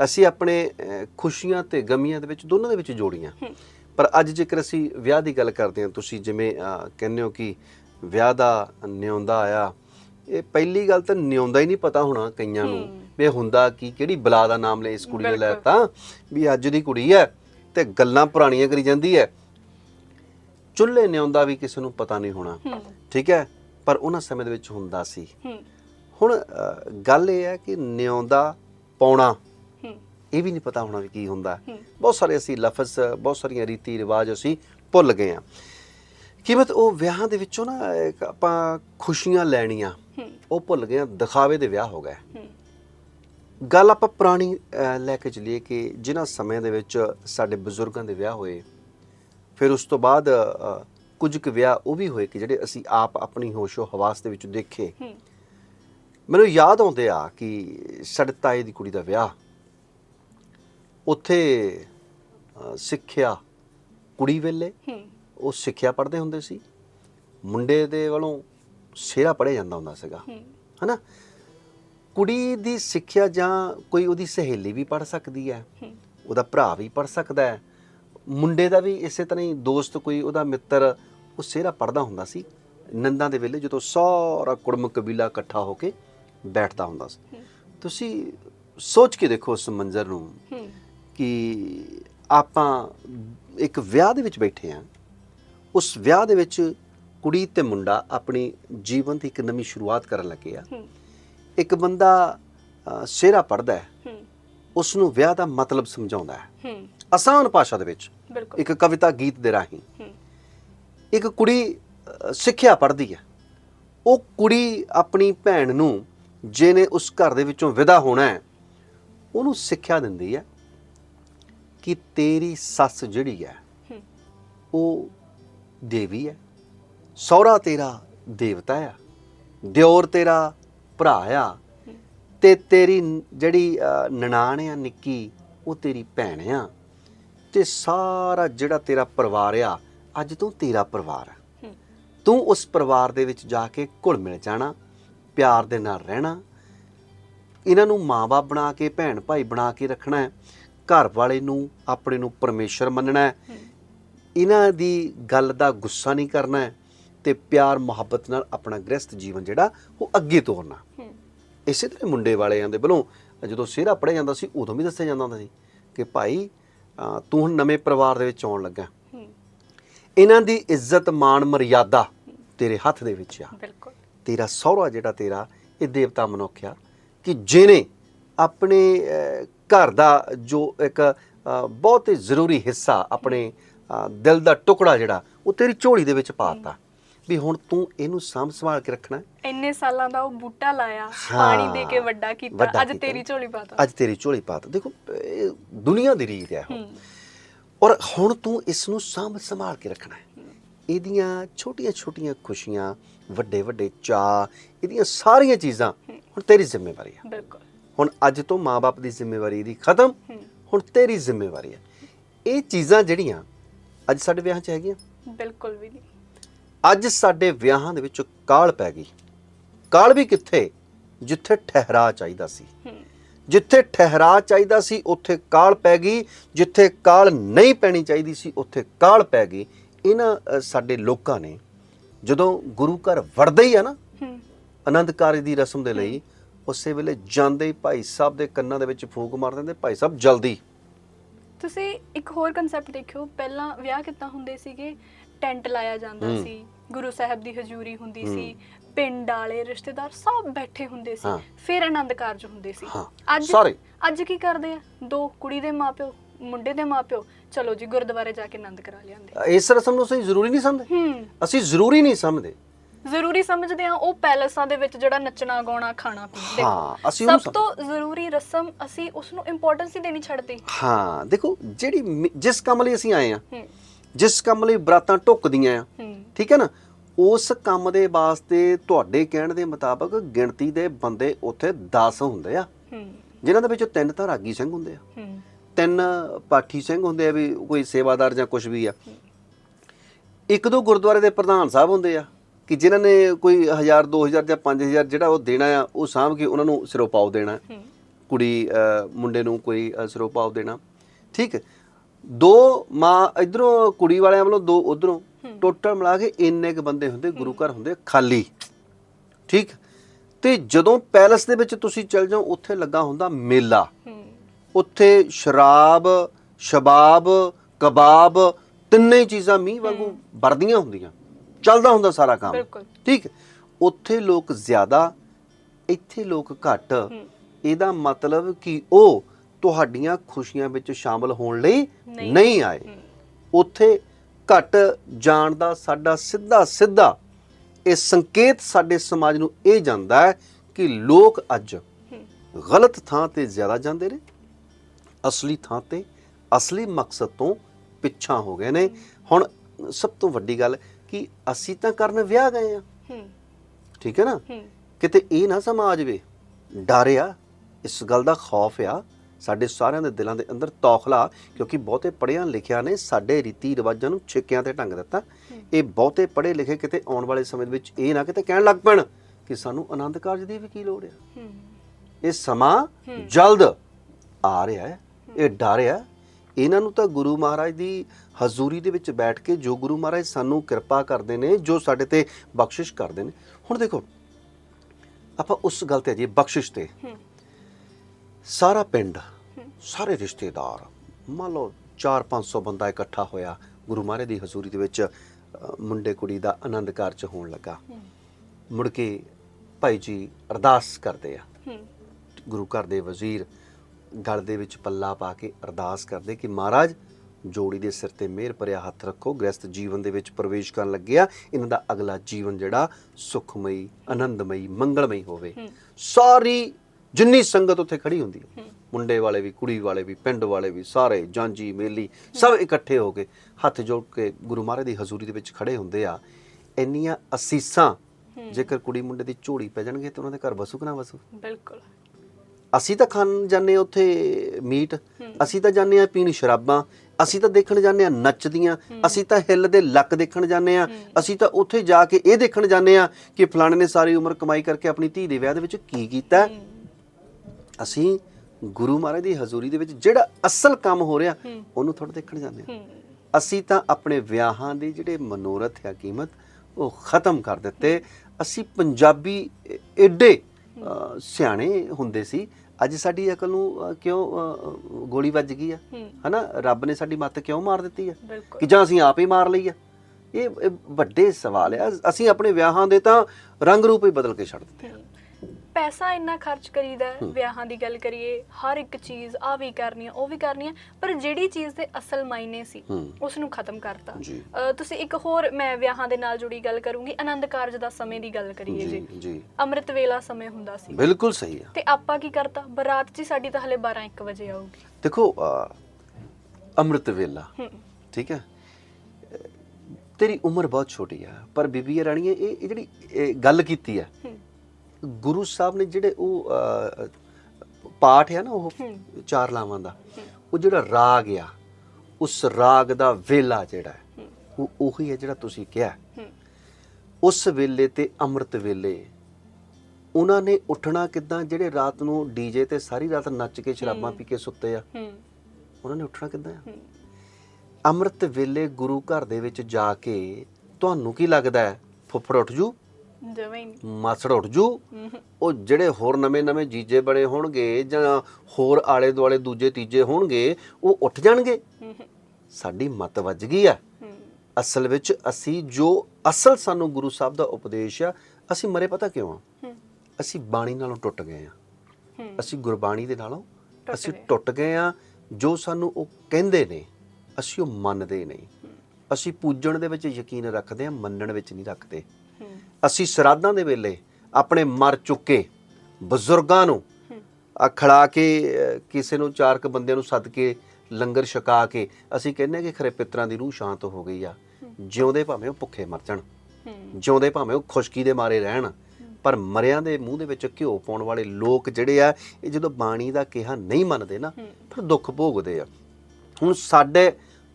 ਅਸੀਂ ਆਪਣੇ ਅ, ਖੁਸ਼ੀਆਂ ਤੇ ਗਮੀਆਂ ਦੇ ਵਿੱਚ ਦੋਨਾਂ ਦੇ ਵਿੱਚ ਜੋੜੀਆਂ ਹੂੰ। ਪਰ ਅੱਜ ਜੇਕਰ ਅਸੀਂ ਵਿਆਹ ਦੀ ਗੱਲ ਕਰਦੇ ਹਾਂ ਤੁਸੀਂ ਜਿਵੇਂ ਅ, ਕਹਿੰਦੇ ਹੋ ਕਿ ਵਿਆਹ ਦਾ ਨਿਉਂਦਾ ਆਇਆ ਇਹ ਪਹਿਲੀ ਗੱਲ ਤਾਂ ਨਿਉਂਦਾ ਹੀ ਨਹੀਂ ਪਤਾ ਹੋਣਾ ਕਈਆਂ ਨੂੰ। ਵੀ ਇਹ ਹੁੰਦਾ ਕੀ ਕਿਹੜੀ ਬਲਾ ਦਾ ਨਾਮ ਲੈ ਇਸ ਕੁੜੀ ਨੇ ਬਿਲਕੁਲ। ਲੈਤਾ ਵੀ ਅੱਜ ਦੀ ਕੁੜੀ ਹੈ ਤੇ ਗੱਲਾਂ ਪੁਰਾਣੀਆਂ ਕਰੀ ਜਾਂਦੀ ਹੈ। ਚੁੱਲ੍ਹੇ ਨਿਉਂਦਾ ਵੀ ਕਿਸੇ ਨੂੰ ਪਤਾ ਨਹੀਂ ਹੋਣਾ। ਠੀਕ ਹੈ? ਪਰ ਉਹਨਾਂ ਸਮੇਂ ਦੇ ਵਿੱਚ ਹੁੰਦਾ ਸੀ। ਹੁਣ ਗੱਲ ਇਹ ਹੈ ਕਿ ਨਿਉਂਦਾ ਪਾਉਣਾ ਇਹ ਵੀ ਨਹੀਂ ਪਤਾ ਹੋਣਾ ਵੀ ਕੀ ਹੁੰਦਾ। ਬਹੁਤ ਸਾਰੇ ਅਸੀਂ ਲਫ਼ਜ਼ ਬਹੁਤ ਸਾਰੀਆਂ ਰੀਤੀ ਰਿਵਾਜ ਅਸੀਂ ਭੁੱਲ ਗਏ ਆ ਕੀਮਤ ਉਹ ਵਿਆਹਾਂ ਦੇ ਵਿੱਚੋਂ ਨਾ ਆਪਾਂ ਖੁਸ਼ੀਆਂ ਲੈਣੀਆਂ। ਉਹ ਭੁੱਲ ਗਏ ਆ ਦਿਖਾਵੇ ਦੇ ਵਿਆਹ ਹੋ ਗਏ। ਗੱਲ ਆਪਾਂ ਪੁਰਾਣੀ ਲੈ ਕੇ ਚੱਲੀਏ ਕਿ ਜਿਨ੍ਹਾਂ ਸਮਿਆਂ ਦੇ ਵਿੱਚ ਸਾਡੇ ਬਜ਼ੁਰਗਾਂ ਦੇ ਵਿਆਹ ਹੋਏ ਫਿਰ ਉਸ ਤੋਂ ਬਾਅਦ ਕੁਝ ਕੁ ਵਿਆਹ ਉਹ ਵੀ ਹੋਏ ਕਿ ਜਿਹੜੇ ਅਸੀਂ ਆਪ ਆਪਣੀ ਹੋਸ਼ੋ ਹਵਾਸ ਦੇ ਵਿੱਚ ਦੇਖੇ। ਮੈਨੂੰ ਯਾਦ ਆਉਂਦੇ ਆ ਕਿ ਸਾਡੇ ਤਾਏ ਦੀ ਕੁੜੀ ਦਾ ਵਿਆਹ। ਉੱਥੇ ਸਿੱਖਿਆ ਕੁੜੀ ਵੇਲੇ ਉਹ ਸਿੱਖਿਆ ਪੜ੍ਹਦੇ ਹੁੰਦੇ ਸੀ। ਮੁੰਡੇ ਦੇ ਵੱਲੋਂ ਸਿਹਰਾ ਪੜ੍ਹਿਆ ਜਾਂਦਾ ਹੁੰਦਾ ਸੀਗਾ। ਹਨਾ? ਕੁੜੀ ਦੀ ਸਿੱਖਿਆ ਜਾਂ ਕੋਈ ਉਹਦੀ ਸਹੇਲੀ ਵੀ ਪੜ੍ਹ ਸਕਦੀ ਹੈ? ਉਹਦਾ ਭਰਾ ਵੀ ਪੜ੍ਹ ਸਕਦਾ ਹੈ? ਮੁੰਡੇ ਦਾ ਵੀ ਇਸੇ ਤਰ੍ਹਾਂ ਹੀ ਦੋਸਤ ਕੋਈ ਉਹਦਾ ਮਿੱਤਰ ਉਹ ਸਿਹਰਾ ਪੜ੍ਹਦਾ ਹੁੰਦਾ ਸੀ। ਨੰਦਾਂ ਦੇ ਵੇਲੇ ਜਦੋਂ ਸਾਰਾ ਕੁੜਮ ਕਬੀਲਾ ਇਕੱਠਾ ਹੋ ਕੇ ਬੈਠਦਾ ਹੁੰਦਾ ਸੀ। ਤੁਸੀਂ ਸੋਚ ਕੇ ਦੇਖੋ ਉਸ ਮੰਜ਼ਰ ਨੂੰ ਕਿ ਆਪਾਂ ਇੱਕ ਵਿਆਹ ਦੇ ਵਿੱਚ ਬੈਠੇ ਆ ਉਸ ਵਿਆਹ ਦੇ ਵਿੱਚ ਕੁੜੀ ਤੇ ਮੁੰਡਾ ਆਪਣੀ ਜੀਵਨ ਦੀ ਇੱਕ ਨਵੀਂ ਸ਼ੁਰੂਆਤ ਕਰਨ ਲੱਗੇ ਆ। ਇੱਕ ਬੰਦਾ ਅ, ਸਿਹਰਾ ਪੜਦਾ ਹੈ। ਹੂੰ। ਉਸ ਨੂੰ ਵਿਆਹ ਦਾ ਮਤਲਬ ਸਮਝਾਉਂਦਾ ਹੈ। ਹੂੰ। ਆਸਾਨ ਭਾਸ਼ਾ ਦੇ ਵਿੱਚ ਇੱਕ ਕਵਿਤਾ ਗੀਤ ਦੇ ਰਾਹੀਂ। ਹੂੰ। ਇੱਕ ਕੁੜੀ ਸਿੱਖਿਆ ਪੜ੍ਹਦੀ ਹੈ। ਉਹ ਕੁੜੀ ਆਪਣੀ ਭੈਣ ਨੂੰ ਜਿਹਨੇ ਉਸ ਘਰ ਦੇ ਵਿੱਚੋਂ ਵਿਦਾ ਹੋਣਾ ਹੈ ਉਹਨੂੰ ਸਿੱਖਿਆ ਦਿੰਦੀ ਹੈ ਕਿ ਤੇਰੀ ਸੱਸ ਜਿਹੜੀ ਹੈ ਹੂੰ। ਉਹ ਦੇਵੀ ਹੈ। ਸਹੁਰਾ ਤੇਰਾ ਦੇਵਤਾ ਆ ਦਿਓਰ ਤੇਰਾ ਭਰਾ ਆ ਤੇ ਤੇਰੀ ਜਿਹੜੀ ਨਨਾਣ ਆ ਨਿੱਕੀ ਉਹ ਤੇਰੀ ਭੈਣ ਆ ਤੇ ਸਾਰਾ ਜਿਹੜਾ ਤੇਰਾ ਪਰਿਵਾਰ ਆ ਅੱਜ ਤੋਂ ਤੇਰਾ ਪਰਿਵਾਰ ਆ। ਤੂੰ ਉਸ ਪਰਿਵਾਰ ਦੇ ਵਿੱਚ ਜਾ ਕੇ ਘੁਲ ਮਿਲ ਜਾਣਾ ਪਿਆਰ ਦੇ ਨਾਲ ਰਹਿਣਾ। ਇਹਨਾਂ ਨੂੰ ਮਾਂ-ਬਾਪ ਬਣਾ ਕੇ ਭੈਣ ਭਾਈ ਬਣਾ ਕੇ ਰੱਖਣਾ ਹੈ। ਘਰ ਵਾਲੇ ਨੂੰ ਆਪਣੇ ਨੂੰ ਪਰਮੇਸ਼ਰ ਮੰਨਣਾ ਹੂੰ। ਇਹਨਾਂ ਦੀ ਗੱਲ ਦਾ ਗੁੱਸਾ ਨਹੀਂ ਕਰਨਾ ਹੈ। ਤੇ ਪਿਆਰ ਮੁਹੱਬਤ ਨਾਲ ਆਪਣਾ ਗ੍ਰਸਥ ਜੀਵਨ ਜਿਹੜਾ ਉਹ ਅੱਗੇ ਤੋਰਨਾ। ਇਸੇ ਤਰ੍ਹਾਂ ਮੁੰਡੇ ਵਾਲਿਆਂ ਦੇ ਵੱਲੋਂ ਜਦੋਂ ਸਿਹਰਾ ਪੜਿਆ ਜਾਂਦਾ ਸੀ ਉਦੋਂ ਵੀ ਦੱਸਿਆ ਜਾਂਦਾ ਹੁੰਦਾ ਸੀ ਕਿ ਭਾਈ ਤੂੰ ਹੁਣ ਨਵੇਂ ਪਰਿਵਾਰ ਦੇ ਵਿੱਚ ਆਉਣ ਲੱਗਾ। ਇਹਨਾਂ ਦੀ ਇੱਜ਼ਤ ਮਾਣ ਮਰਿਆਦਾ ਤੇਰੇ ਹੱਥ ਦੇ ਵਿੱਚ ਆ। ਬਿਲਕੁਲ। ਤੇਰਾ ਸਹੁਰਾ ਜਿਹੜਾ ਤੇਰਾ ਇਹ ਦੇਵਤਾ ਮਨੁੱਖ ਆ ਕਿ ਜਿਹਨੇ ਆਪਣੇ ਘਰ ਦਾ ਜੋ ਇੱਕ ਬਹੁਤ ਹੀ ਜ਼ਰੂਰੀ ਹਿੱਸਾ ਆਪਣੇ ਦਿਲ ਦਾ ਟੁਕੜਾ ਜਿਹੜਾ ਉਹ ਤੇਰੀ ਝੋਲੀ ਦੇ ਵਿੱਚ ਪਾਤਾ ਵੀ ਹੁਣ ਤੂੰ ਇਹਨੂੰ ਸਾਂਭ ਸੰਭਾਲ ਕੇ ਰੱਖਣਾ ਹੈ। ਇੰਨੇ ਸਾਲਾਂ ਦਾ ਉਹ ਬੂਟਾ ਲਾਇਆ ਪਾਣੀ ਦੇ ਕੇ ਵੱਡਾ ਕੀਤਾ ਵੱਡਾ ਅੱਜ ਕੀਤਾ। ਤੇਰੀ ਝੋਲੀ ਪਾਤਾ ਅੱਜ ਤੇਰੀ ਝੋਲੀ ਪਾਤਾ ਦੇਖੋ ਇਹ ਦੁਨੀਆ ਦੀ ਰੀਤ ਹੈ ਔਰ ਹੁਣ ਤੂੰ ਇਸ ਨੂੰ ਸਾਂਭ ਸੰਭਾਲ ਕੇ ਰੱਖਣਾ ਹੈ। ਇਹਦੀਆਂ ਛੋਟੀਆਂ-ਛੋਟੀਆਂ ਖੁਸ਼ੀਆਂ ਵੱਡੇ ਵੱਡੇ ਚਾਅ ਇਹਦੀਆਂ ਸਾਰੀਆਂ ਚੀਜ਼ਾਂ ਹੁਣ ਤੇਰੀ ਜ਼ਿੰਮੇਵਾਰੀ ਹੈ। ਬਿਲਕੁਲ। ਹੁਣ ਅੱਜ ਤੋਂ ਮਾਪੇ ਦੀ ਜ਼ਿੰਮੇਵਾਰੀ ਦੀ ਖਤਮ ਹੁਣ ਤੇਰੀ ਜ਼ਿੰਮੇਵਾਰੀ ਹੈ। ਇਹ ਚੀਜ਼ਾਂ ਜਿਹੜੀਆਂ ਅੱਜ ਸਾਡੇ ਵਿਆਹਾਂ 'ਚ ਹੈਗੀਆਂ। ਬਿਲਕੁਲ ਵੀ ਨਹੀਂ। ਅੱਜ ਸਾਡੇ ਵਿਆਹਾਂ ਦੇ ਵਿੱਚ ਕਾਲ ਪੈ ਗਈ। ਕਾਲ ਵੀ ਕਿੱਥੇ? ਜਿੱਥੇ ਠਹਿਰਾ ਚਾਹੀਦਾ ਸੀ। ਜਿੱਥੇ ਠਹਿਰਾ ਚਾਹੀਦਾ ਸੀ ਉੱਥੇ ਕਾਲ ਪੈ ਗਈ। ਜਿੱਥੇ ਕਾਲ ਨਹੀਂ ਪੈਣੀ ਚਾਹੀਦੀ ਸੀ ਉੱਥੇ ਕਾਲ ਪੈ ਗਈ। ਇਹਨਾਂ ਸਾਡੇ ਲੋਕਾਂ ਨੇ ਜਦੋਂ ਗੁਰੂ ਘਰ ਵੜਦੇ ਹੀ ਆ ਨਾ ਆਨੰਦ ਕਾਰਜ ਦੀ ਰਸਮ ਦੇ ਲਈ ਉਸੇ ਵੇਲੇ ਜਾਂਦੇ ਹੀ ਭਾਈ ਸਾਹਿਬ ਦੇ ਕੰਨਾਂ ਦੇ ਵਿੱਚ ਫੂਕ ਮਾਰ ਦਿੰਦੇ ਭਾਈ ਸਾਹਿਬ ਜਲਦੀ। ਤੁਸੀਂ ਇੱਕ ਹੋਰ ਕਨਸੈਪਟ ਦੇਖਿਓ। ਪਹਿਲਾਂ ਵਿਆਹ ਕਿੱਦਾਂ ਹੁੰਦੇ ਸੀਗੇ? ਟੈਂਟ ਲਾਇਆ ਜਾਂਦਾ। ਸੀ ਗੁਰੂ ਸਾਹਿਬ ਦੀ ਹਜ਼ੂਰੀ ਹੁੰਦੀ। ਸੀ ਪਿੰਡ ਵਾਲੇ ਰਿਸ਼ਤੇਦਾਰ ਸਭ ਬੈਠੇ ਹੁੰਦੇ ਸੀ। ਫਿਰ ਆਨੰਦ ਕਾਰਜ ਹੁੰਦੇ ਸੀ। ਅੱਜ ਸਾਰੇ। ਅੱਜ ਕੀ ਕਰਦੇ ਆ? ਦੋ ਕੁੜੀ ਦੇ ਮਾਪਿਓ ਮੁੰਡੇ ਦੇ ਮਾਪਿਓ ਚਲੋ ਜੀ ਗੁਰਦੁਆਰੇ ਜਾ ਕੇ ਆਨੰਦ ਕਰਾ ਲਿਆਂਦੇ। ਇਸ ਰਸਮ ਨੂੰ ਅਸੀਂ ਜ਼ਰੂਰੀ ਨਹੀਂ ਸਮਝਦੇ। ਅਸੀਂ ਜ਼ਰੂਰੀ ਨਹੀਂ ਸਮਝਦੇ। ਜ਼ਰੂਰੀ ਸਮਝਦੇ ਆ ਉਹ ਪੈਲਸਾਂ ਦੇ ਵਿੱਚ ਜਿਹੜਾ ਨੱਚਣਾ ਗਾਉਣਾ ਖਾਣਾ ਪੀਣਾ ਹਾਂ, ਅਸੀਂ ਸਭ ਤੋਂ ਜ਼ਰੂਰੀ ਰਸਮ ਅਸੀਂ ਉਸ ਨੂੰ ਇੰਪੋਰਟੈਂਸ ਹੀ ਦੇਣੀ ਛੱਡਦੇ। ਹਾਂ ਦੇਖੋ ਜਿਹੜੀ ਜਿਸ ਕੰਮ ਲਈ ਅਸੀਂ ਆਏ ਆ ਜਿਸ ਕੰਮ ਲਈ ਬਰਾਤਾਂ ਢੁੱਕਦੀਆਂ ਆ ਠੀਕ ਹੈ ਨਾ? ਉਸ ਕੰਮ ਦੇ ਵਾਸਤੇ ਤੁਹਾਡੇ ਕਹਿਣ ਦੇ ਮੁਤਾਬਕ ਗਿਣਤੀ ਦੇ ਬੰਦੇ ਉੱਥੇ 10 ਹੁੰਦੇ ਆ। ਜਿਨ੍ਹਾਂ ਦੇ ਵਿੱਚੋਂ ਤਿੰਨ ਤਾਂ ਰਾਗੀ ਸਿੰਘ ਹੁੰਦੇ ਆ। ਤਿੰਨ ਪਾਠੀ ਸਿੰਘ ਹੁੰਦੇ ਆ ਵੀ ਕੋਈ ਸੇਵਾਦਾਰ ਜਾਂ ਕੁਝ ਵੀ ਆ। ਇੱਕ ਦੋ ਗੁਰਦੁਆਰੇ ਦੇ ਪ੍ਰਧਾਨ ਸਾਹਿਬ ਹੁੰਦੇ ਆ ਕਿ ਜਿਨ੍ਹਾਂ ਨੇ ਕੋਈ 1000 2000 ਜਾਂ 5000 ਜਿਹੜਾ ਉਹ ਦੇਣਾ ਆ ਉਹ ਸਾਂਭ ਕੇ ਉਹਨਾਂ ਨੂੰ ਸਿਰੋਂ ਪਾਉ ਦੇਣਾ ਕੁੜੀ ਮੁੰਡੇ ਨੂੰ ਕੋਈ ਅ, ਸਿਰੋਂ ਪਾਉ ਦੇਣਾ। ਠੀਕ। ਦੋ ਮਾਂ ਇਧਰੋਂ ਕੁੜੀ ਵਾਲਿਆਂ ਵੱਲੋਂ ਦੋ ਉਧਰੋਂ। ਟੋਟਲ ਮਿਲਾ ਕੇ ਇੰਨੇ ਕ ਬੰਦੇ ਹੁੰਦੇ ਗੁਰੂ ਘਰ ਹੁੰਦੇ ਖਾਲੀ। ਠੀਕ? ਤੇ ਜਦੋਂ ਪੈਲਸ ਦੇ ਵਿੱਚ ਤੁਸੀਂ ਚਲ ਜਾਓ ਉੱਥੇ ਲੱਗਾ ਹੁੰਦਾ ਮੇਲਾ। ਉੱਥੇ ਸ਼ਰਾਬ ਸ਼ਬਾਬ ਕਬਾਬ ਤਿੰਨੇ ਹੀ ਚੀਜ਼ਾਂ ਮੀਂਹ ਵਾਂਗੂ ਵਰਦੀਆਂ ਹੁੰਦੀਆਂ। ਚੱਲਦਾ ਹੁੰਦਾ ਸਾਰਾ ਕੰਮ। ਠੀਕ? ਉੱਥੇ ਲੋਕ ਜ਼ਿਆਦਾ ਇੱਥੇ ਲੋਕ ਘੱਟ। ਇਹਦਾ ਮਤਲਬ ਕਿ? ਉਹ ਤੁਹਾਡੀਆਂ ਖੁਸ਼ੀਆਂ ਵਿੱਚ ਸ਼ਾਮਲ ਹੋਣ ਲਈ ਨਹੀਂ। ਆਏ। ਉੱਥੇ ਘਟ ਜਾਣ ਦਾ ਸਾਡਾ ਸਿੱਧਾ ਸਿੱਧਾ ਇਹ ਸੰਕੇਤ ਸਾਡੇ ਸਮਾਜ ਨੂੰ ਇਹ ਜਾਂਦਾ ਹੈ ਕਿ ਲੋਕ ਅੱਜ ਗਲਤ ਥਾਂ ਤੇ ਜ਼ਿਆਦਾ ਜਾਂਦੇ ਨੇ ਅਸਲੀ ਥਾਂ ਤੇ ਅਸਲੀ ਮਕਸਦ ਤੋਂ ਪਿੱਛਾ ਹੋ ਗਏ ਨੇ। ਹੁਣ ਸਭ ਤੋਂ ਵੱਡੀ ਗੱਲ ਕਿ ਅਸੀਂ ਤਾਂ ਕਰਨ ਵਿਆਹ ਗਏ ਆ ਹੂੰ। ਠੀਕ ਹੈ ਨਾ? ਕਿਤੇ ਇਹ ਨਾ ਸਮਾਜ ਵੇ ਡਰਿਆ ਇਸ ਗੱਲ ਦਾ ਖੌਫ ਆ ਸਾਡੇ ਸਾਰਿਆਂ ਦੇ ਦਿਲਾਂ ਦੇ ਅੰਦਰ ਤੌਖਲਾ ਕਿਉਂਕਿ ਬਹੁਤੇ ਪੜ੍ਹਿਆਂ ਲਿਖਿਆ ਨੇ ਸਾਡੇ ਰੀਤੀ ਰਿਵਾਜਾਂ ਨੂੰ ਛਿੱਕਿਆਂ ਤੇ ਢੰਗ ਦਿੱਤਾ। ਇਹ ਬਹੁਤੇ ਪੜ੍ਹੇ ਲਿਖੇ ਕਿਤੇ ਆਉਣ ਵਾਲੇ ਸਮੇਂ ਦੇ ਵਿੱਚ ਇਹ ਨਾ ਕਿਤੇ ਕਹਿਣ ਲੱਗ ਪੈਣ ਕਿ ਸਾਨੂੰ ਆਨੰਦ ਕਾਰਜ ਦੀ ਵੀ ਕੀ ਲੋੜ ਹੂੰ। ਇਹ ਸਮਾਂ ਜਲਦ ਆ ਰਿਹਾ ਹੈ ਇਹ ਡਰ ਆ। ਇਹਨਾਂ ਨੂੰ ਤਾਂ ਗੁਰੂ ਮਹਾਰਾਜ ਦੀ ਹਜ਼ੂਰੀ ਦੇ ਵਿੱਚ ਬੈਠ ਕੇ ਜੋ ਗੁਰੂ ਮਹਾਰਾਜ ਸਾਨੂੰ ਕਿਰਪਾ ਕਰਦੇ ਨੇ ਜੋ ਸਾਡੇ ਤੇ ਬਖਸ਼ਿਸ਼ ਕਰਦੇ ਨੇ। ਹੁਣ ਦੇਖੋ ਆਪਾਂ ਉਸ ਗੱਲ ਤੇ ਜੀ ਬਖਸ਼ਿਸ਼ ਤੇ। ਹੂੰ। ਸਾਰਾ ਪਿੰਡ ਸਾਰੇ ਰਿਸ਼ਤੇਦਾਰ ਮੰਨ ਲਓ 4-500 ਬੰਦਾ ਇਕੱਠਾ ਹੋਇਆ ਗੁਰੂ ਮਹਾਰਾਜ ਦੀ ਹਜ਼ੂਰੀ ਦੇ ਵਿੱਚ ਮੁੰਡੇ ਕੁੜੀ ਦਾ ਆਨੰਦ ਕਾਰਜ ਹੋਣ ਲੱਗਾ। ਮੁੜ ਕੇ ਭਾਈ ਜੀ ਅਰਦਾਸ ਕਰਦੇ ਆ। ਗੁਰੂ ਘਰ ਦੇ ਵਜ਼ੀਰ ਗਲ ਦੇ ਵਿੱਚ ਪੱਲਾ ਪਾ ਕੇ ਅਰਦਾਸ ਕਰਦੇ ਕਿ ਮਹਾਰਾਜ ਜੋੜੀ ਦੇ ਸਿਰ ਤੇ ਮਿਹਰ ਭਰਿਆ ਹੱਥ ਰੱਖੋ ਗ੍ਰਸਤ ਜੀਵਨ ਦੇ ਵਿੱਚ ਪ੍ਰਵੇਸ਼ ਕਰਨ ਲੱਗਿਆ ਇਹਨਾਂ ਦਾ ਅਗਲਾ ਜੀਵਨ ਜਿਹੜਾ ਸੁਖਮਈ ਆਨੰਦਮਈ ਮੰਗਲਮਈ ਹੋਵੇ। ਸਾਰੀ ਜਿੰਨੀ ਸੰਗਤ ਉੱਥੇ ਖੜੀ ਹੁੰਦੀ ਹੂੰ। ਮੁੰਡੇ ਵਾਲੇ ਵੀ ਕੁੜੀ ਵਾਲੇ ਵੀ ਪਿੰਡ ਵਾਲੇ ਵੀ ਸਾਰੇ ਜਾਂਜੀ ਮੇਲੀ ਸਭ ਇਕੱਠੇ ਹੋ ਕੇ ਹੱਥ ਜੋੜ ਕੇ ਗੁਰੂ ਮਹਾਰਾਜ ਦੀ ਹਜ਼ੂਰੀ ਦੇ ਵਿੱਚ ਖੜੇ ਹੁੰਦੇ ਆ। ਇੰਨੀਆਂ ਅਸੀਸਾਂ ਜੇਕਰ ਕੁੜੀ ਮੁੰਡੇ ਦੀ ਝੋਲੀ ਪੈ ਜਾਣਗੇ ਤਾਂ ਉਹਨਾਂ ਦੇ ਘਰ ਵਸੂ ਕਿ ਨਾ ਵਸੂ? ਬਿਲਕੁਲ। ਅਸੀਂ ਤਾਂ ਖਾਣ ਜਾਂਦੇ ਉੱਥੇ ਮੀਟ ਅਸੀਂ ਤਾਂ ਜਾਂਦੇ ਆ ਪੀਣ ਸ਼ਰਾਬਾਂ ਅਸੀਂ ਤਾਂ ਦੇਖਣ ਜਾਂਦੇ ਆ ਨੱਚਦੀਆਂ ਅਸੀਂ ਤਾਂ ਹਿੱਲ ਦੇ ਲੱਕ ਦੇਖਣ ਜਾਂਦੇ ਆ ਅਸੀਂ ਤਾਂ ਉੱਥੇ ਜਾ ਕੇ ਇਹ ਦੇਖਣ ਜਾਂਦੇ ਆ ਕਿ ਫਲਾਣੇ ਨੇ ਸਾਰੀ ਉਮਰ ਕਮਾਈ ਕਰਕੇ ਆਪਣੀ ਧੀ ਦੇ ਵਿਆਹ ਦੇ ਵਿੱਚ ਕੀ ਕੀਤਾ। ਅਸੀਂ ਗੁਰੂ ਮਹਾਰਾਜ ਦੀ ਹਜ਼ੂਰੀ ਦੇ ਵਿੱਚ ਜਿਹੜਾ ਅਸਲ ਕੰਮ ਹੋ ਰਿਹਾ। ਉਹਨੂੰ ਥੋੜਾ ਦੇਖਣ ਜਾਂਦੇ ਆ ਹੂੰ। ਅਸੀਂ ਤਾਂ ਆਪਣੇ ਵਿਆਹਾਂ ਦੇ ਜਿਹੜੇ ਮਨੋਰਥ ਆ ਕੀਮਤ ਉਹ ਖਤਮ ਕਰ ਦਿੱਤੇ। ਅਸੀਂ ਪੰਜਾਬੀ ਏਡੇ ਸਿਆਣੇ ਹੁੰਦੇ ਸੀ। ਅੱਜ ਸਾਡੀ ਅਕਲ ਨੂੰ ਕਿਉਂ ਗੋਲੀ ਵੱਜ ਗਈ ਆ? ਹਨਾ? ਰੱਬ ਨੇ ਸਾਡੀ ਮੱਤ ਕਿਉਂ ਮਾਰ ਦਿੱਤੀ ਆ? ਕਿ ਜਾਂ ਅਸੀਂ ਆਪ ਹੀ ਮਾਰ ਲਈ ਆ? ਇਹ ਵੱਡੇ ਸਵਾਲ ਆ। ਅਸੀਂ ਆਪਣੇ ਵਿਆਹਾਂ ਦੇ ਤਾਂ ਰੰਗ ਰੂਪ ਹੀ ਬਦਲ ਕੇ ਛੱਡ ਦਿੱਤੇ ਪੈਸਾ ਇੰਨਾ ਖਰਚ ਕਰੀਦਾ ਹੈ, ਵਿਆਹਾਂ ਦੀ ਗੱਲ ਕਰੀਏ ਹਰ ਇੱਕ ਚੀਜ਼ ਆ ਵੀ ਕਰਨੀ ਆ ਉਹ ਵੀ ਕਰਨੀ ਆ ਪਰ ਜਿਹੜੀ ਚੀਜ਼ ਦੇ ਅਸਲ ਮਾਇਨੇ ਸੀ ਹੂੰ। ਉਸ ਨੂੰ ਖਤਮ ਕਰਤਾ। ਜੀ। ਅ, ਤੁਸੀਂ ਇੱਕ ਹੋਰ ਮੈਂ ਵਿਆਹਾਂ ਦੇ ਨਾਲ ਜੁੜੀ ਗੱਲ ਕਰੂੰਗੀ ਆਨੰਦ ਕਾਰਜ ਦਾ ਸਮੇਂ ਦੀ ਗੱਲ ਕਰੀਏ ਜੀ ਜੀ। ਜੀ। ਅੰਮ੍ਰਿਤ ਵੇਲਾ ਸਮੇਂ ਹੁੰਦਾ ਸੀ। ਬਿਲਕੁਲ ਸਹੀ ਆ। ਤੇ ਆਪਾਂ ਕੀ ਕਰਤਾ? ਬਰਾਤ ਜੀ ਸਾਡੀ ਤਾਂ ਹਲੇ 12 1 ਵਜੇ ਆਊਗੀ। ਦੇਖੋ ਅ, ਅੰਮ੍ਰਿਤ ਵੇਲਾ ਹੂੰ। ਠੀਕ ਹੈ? ਤੇਰੀ ਉਮਰ ਬਹੁਤ ਛੋਟੀ ਆ ਪਰ ਬੀਬੀ ਰਾਣੀਏ ਇਹ ਇਹ ਜਿਹੜੀ ਇਹ ਗੱਲ ਕੀਤੀ ਹੂੰ। ਗੁਰੂ ਸਾਹਿਬ ਨੇ ਜਿਹੜੇ ਉਹ ਪਾਠ ਹੈ ਨਾ ਉਹ। ਚਾਰ ਲਾਵਾਂ ਦਾ ਉਹ ਜਿਹੜਾ ਰਾਗ ਆ ਉਸ ਰਾਗ ਦਾ ਵੇਲਾ ਜਿਹੜਾ ਉਹ ਉਹੀ ਹੈ ਜਿਹੜਾ ਤੁਸੀਂ ਕਿਹਾ ਉਸ ਵੇਲੇ ਤੇ ਅੰਮ੍ਰਿਤ ਵੇਲੇ ਉਹਨਾਂ ਨੇ ਉੱਠਣਾ ਕਿਦਾਂ? ਜਿਹੜੇ ਰਾਤ ਨੂੰ ਡੀਜੇ ਤੇ ਸਾਰੀ ਰਾਤ ਨੱਚ ਕੇ ਸ਼ਰਾਬਾਂ ਪੀ ਕੇ ਸੁੱਤੇ ਆ ਉਹਨਾਂ ਨੇ ਉੱਠਣਾ ਕਿਦਾਂ ਆ? ਅੰਮ੍ਰਿਤ ਵੇਲੇ ਗੁਰੂ ਘਰ ਦੇ ਵਿੱਚ ਜਾ ਕੇ ਤੁਹਾਨੂੰ ਕੀ ਲੱਗਦਾ ਹੈ? ਫੁੱਫੜ ਉੱਠ ਜੂ। ਜਵੇਂ। ਮਾਸੜ ਉੱਠ ਜੂ। ਉਹ ਜਿਹੜੇ ਹੋਰ ਨਵੇਂ-ਨਵੇਂ ਜੀਜੇ ਬਣੇ ਹੋਣਗੇ ਜਾਂ ਹੋਰ ਆਲੇ ਦੁਆਲੇ ਦੂਜੇ ਤੀਜੇ ਹੋਣਗੇ ਉਹ ਉੱਠ ਜਾਣਗੇ। ਸਾਡੀ ਮਤ ਵੱਜ ਗਈ ਆ। ਅਸਲ ਵਿੱਚ ਅਸੀਂ ਜੋ ਅਸਲ ਸਾਨੂੰ ਗੁਰੂ ਸਾਹਿਬ ਦਾ ਉਪਦੇਸ਼ ਆ ਅਸੀਂ ਮਰੇ ਪਤਾ ਕਿਉਂ ਆ? ਅਸੀਂ ਬਾਣੀ ਨਾਲੋਂ ਟੁੱਟ ਗਏ ਆ। ਅਸੀਂ ਗੁਰਬਾਣੀ ਦੇ ਨਾਲੋਂ ਅਸੀਂ। ਟੁੱਟ ਗਏ ਆ। ਜੋ ਸਾਨੂੰ ਉਹ ਕਹਿੰਦੇ ਨੇ ਅਸੀਂ ਉਹ ਮੰਨਦੇ ਨਹੀਂ। ਅਸੀਂ ਪੂਜਣ ਦੇ ਵਿੱਚ ਯਕੀਨ ਰੱਖਦੇ ਆ ਮੰਨਣ ਵਿੱਚ ਨਹੀਂ ਰੱਖਦੇ। ਅਸੀਂ ਸ਼ਰਾਧਾਂ ਦੇ ਵੇਲੇ ਆਪਣੇ ਮਰ ਚੁੱਕੇ ਬਜ਼ੁਰਗਾਂ ਨੂੰ ਖੜਾ ਕੇ ਕਿਸੇ ਨੂੰ ਚਾਰ ਕ ਬੰਦਿਆਂ ਨੂੰ ਸੱਦ ਕੇ, ਲੰਗਰ ਛਕਾ ਕੇ, ਅਸੀਂ ਕਹਿੰਦੇ ਕਿ ਖਰੇ ਪਿਤਰਾਂ ਦੀ ਰੂਹ ਸ਼ਾਂਤ ਹੋ ਗਈ ਆ। ਜਿਉਂਦੇ ਭਾਵੇਂ ਉਹ ਭੁੱਖੇ ਮਰ ਜਾਣ, ਜਿਉਂਦੇ ਭਾਵੇਂ ਉਹ ਖੁਸ਼ਕੀ ਦੇ ਮਾਰੇ ਰਹਿਣ, ਪਰ ਮਰਿਆਂ ਦੇ ਮੂੰਹ ਦੇ ਵਿੱਚ ਘਿਓ ਪਾਉਣ ਵਾਲੇ ਲੋਕ ਜਿਹੜੇ ਆ, ਇਹ ਜਦੋਂ ਬਾਣੀ ਦਾ ਕਿਹਾ ਨਹੀਂ ਮੰਨਦੇ ਨਾ, ਫਿਰ ਦੁੱਖ ਭੋਗਦੇ ਆ। ਹੁਣ ਸਾਡੇ,